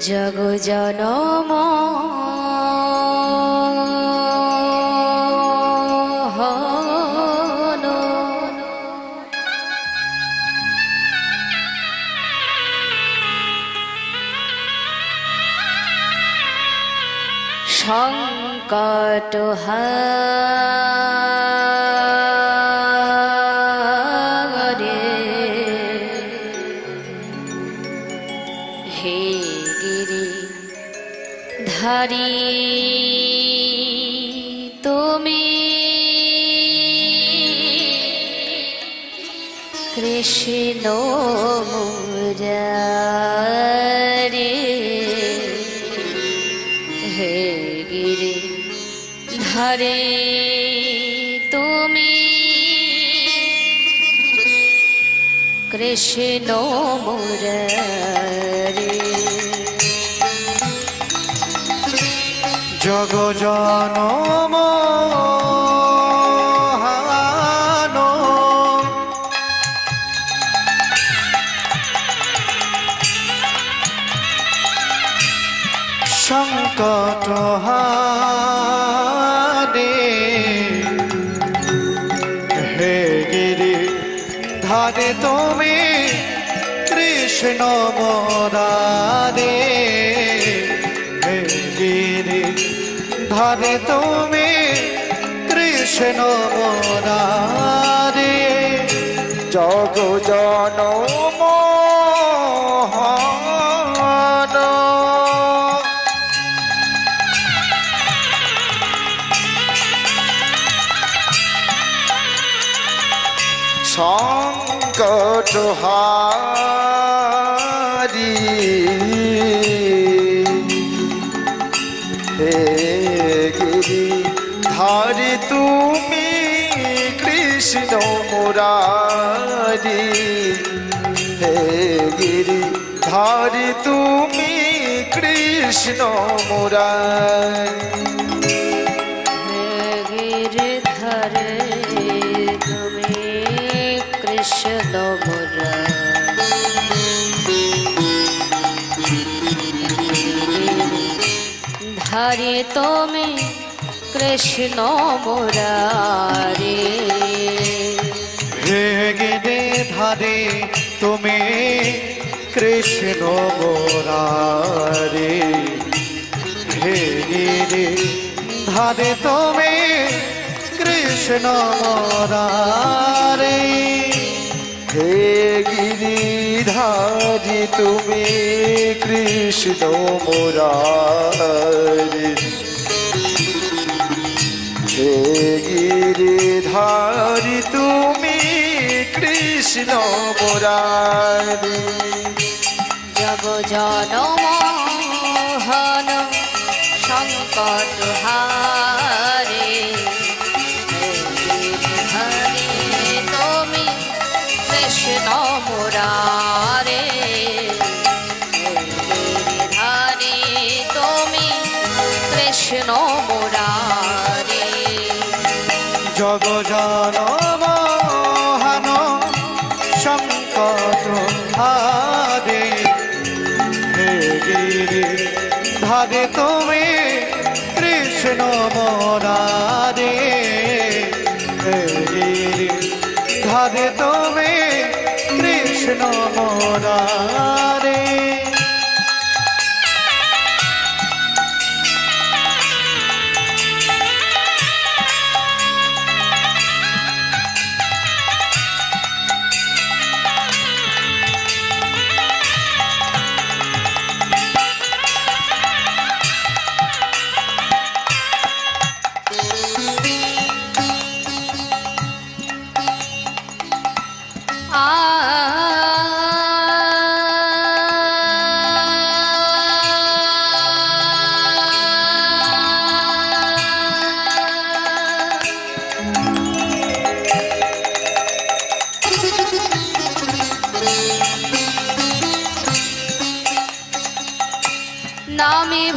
Jug জনম। সংকট হরে হে গিরি ধারি তুমি কৃষ্ণ মুরারে হে গিরি ধারে তুমি কৃষ্ণ মুরারে। জগ জনম সংকট হারে হে গিরি ধারে তুমি কৃষ্ণ মরারে। ধারে তুমি কৃষ্ণ মরারে জগ জনম সংকট হারি। হে ধারি তুমি কৃষ্ণ মুরারি। গিরিধরে তুমি কৃষ্ণ ধারে তুমি কৃষ্ণ মুরারে। হে গিরে ধারে তুমি কৃষ্ণ মোরারে হে গিরে ধারে তুমি কৃষ্ণ মোরারে হে গিরি ধারি তুমি কৃষ্ণ মোরারে হে গিরিধারি তুমি কৃষ্ণ মুরারি জগ জনমোহন সংকট হারে। হরে তুমি কৃষ্ণ মুরারে। ধারে তুমি কৃষ্ণ মুরারে। জগ জনমোহন কৃষ্ণ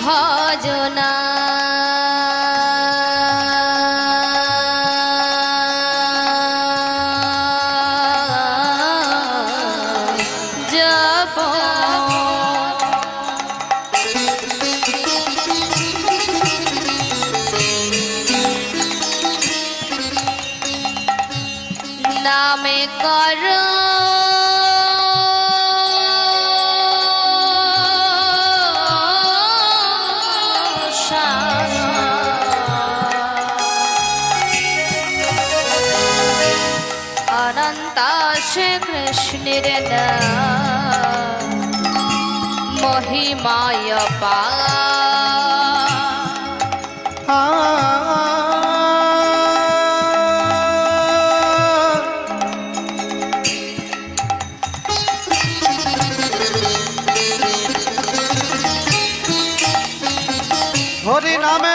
ভজনা। আসে কৃষ্ণের মহিমায় পা। হরি নামে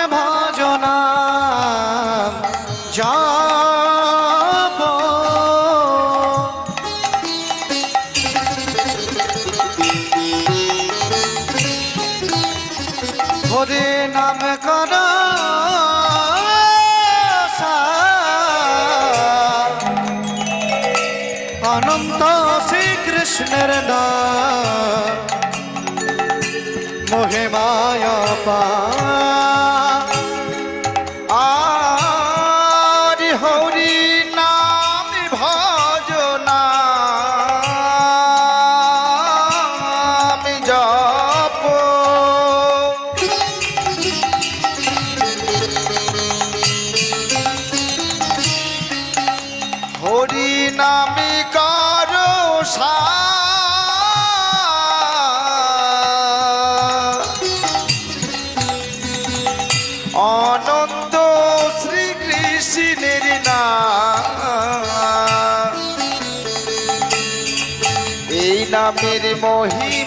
মোহে মায়া পা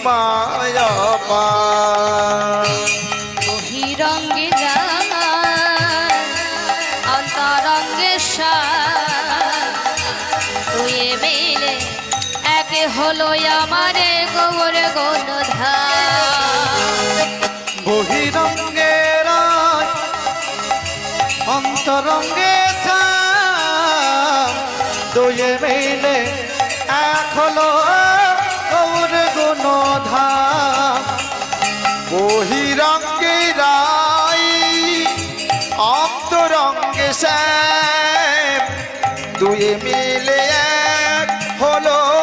মায়া পা রঙ্গে যা অন্তরঙ্গে শুয়ে মেলে এক হলো আমারে গোবর গণধা। বহিরঙ্গে অন্তরঙ্গে মিলে এক হলো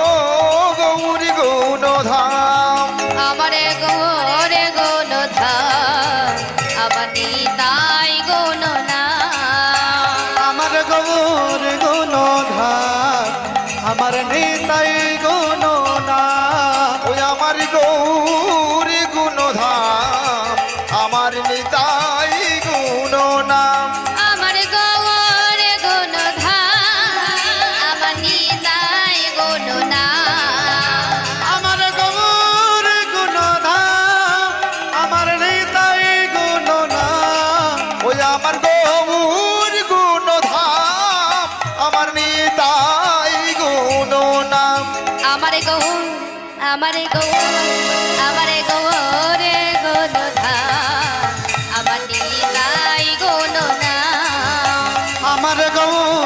আমার গৌ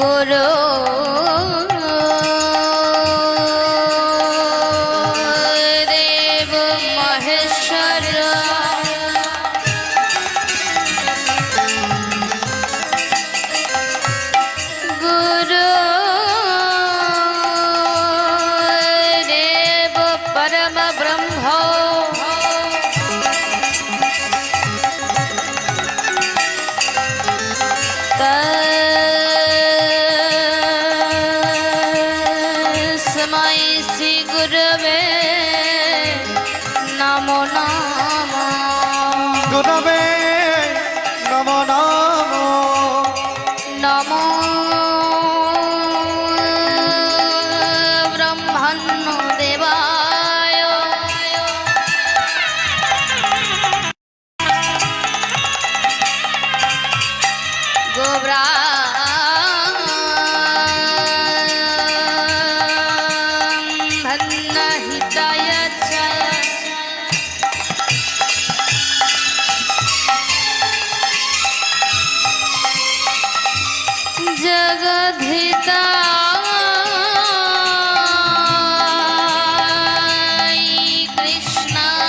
গোরো তৃষ্ণা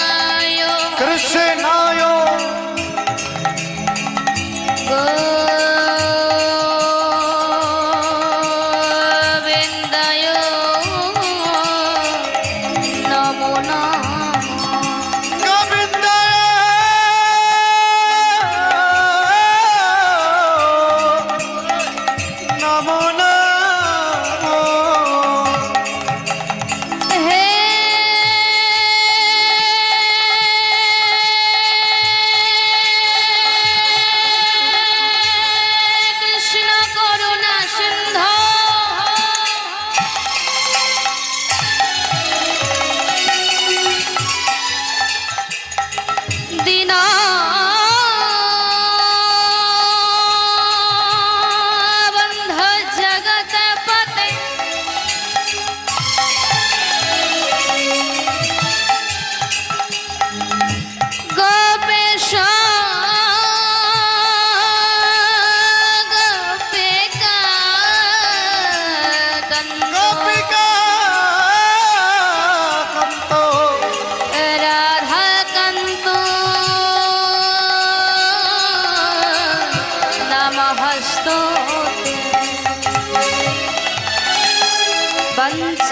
বঞ্ছ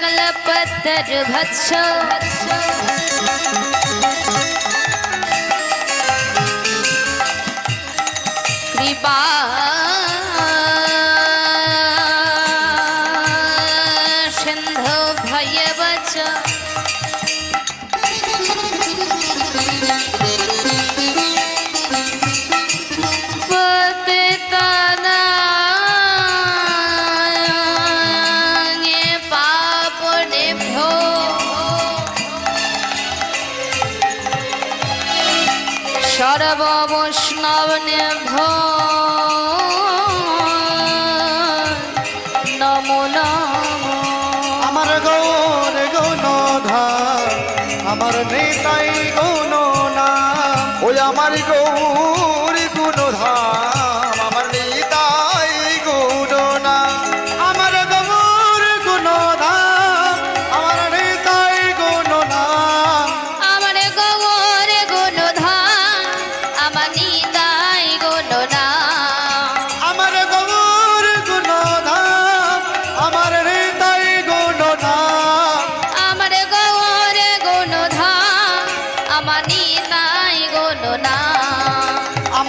কলপতর ভয়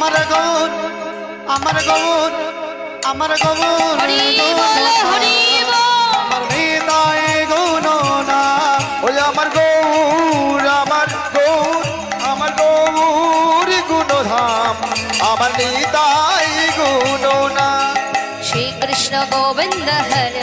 আমার গৌর আমার গৌর আমার গৌর আমার হৃদয় গুণ নাম ওই আমার গৌর আমার গৌর আমার গৌর গুণধাম। আমার হৃদয় গুণ নাম শ্রী কৃষ্ণ গোবিন্দ হরে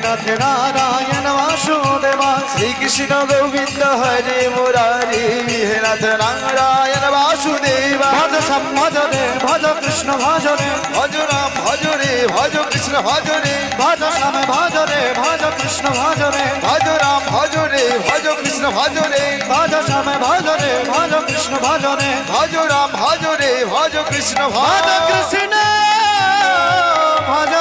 জগন্নাথ নারায়ণ বাসুদেবা শ্রীকৃষ্ণ গোবিন্দ হরে মুরারি নাথ নারায়ণ বাসুদেবা। ভজ সম্ভজ ভজ কৃষ্ণ ভজ রে ভজ রাম ভজ ভজ কৃষ্ণ ভজ রে। ভজ শ্যাম ভজ রে ভজ কৃষ্ণ ভজ রে ভজ রাম ভজ ভজ কৃষ্ণ ভজ ভজ শ্যাম ভজ ভজ কৃষ্ণ ভজ ভজ রাম ভজ ভজ কৃষ্ণ ভজ কৃষ্ণ ভজ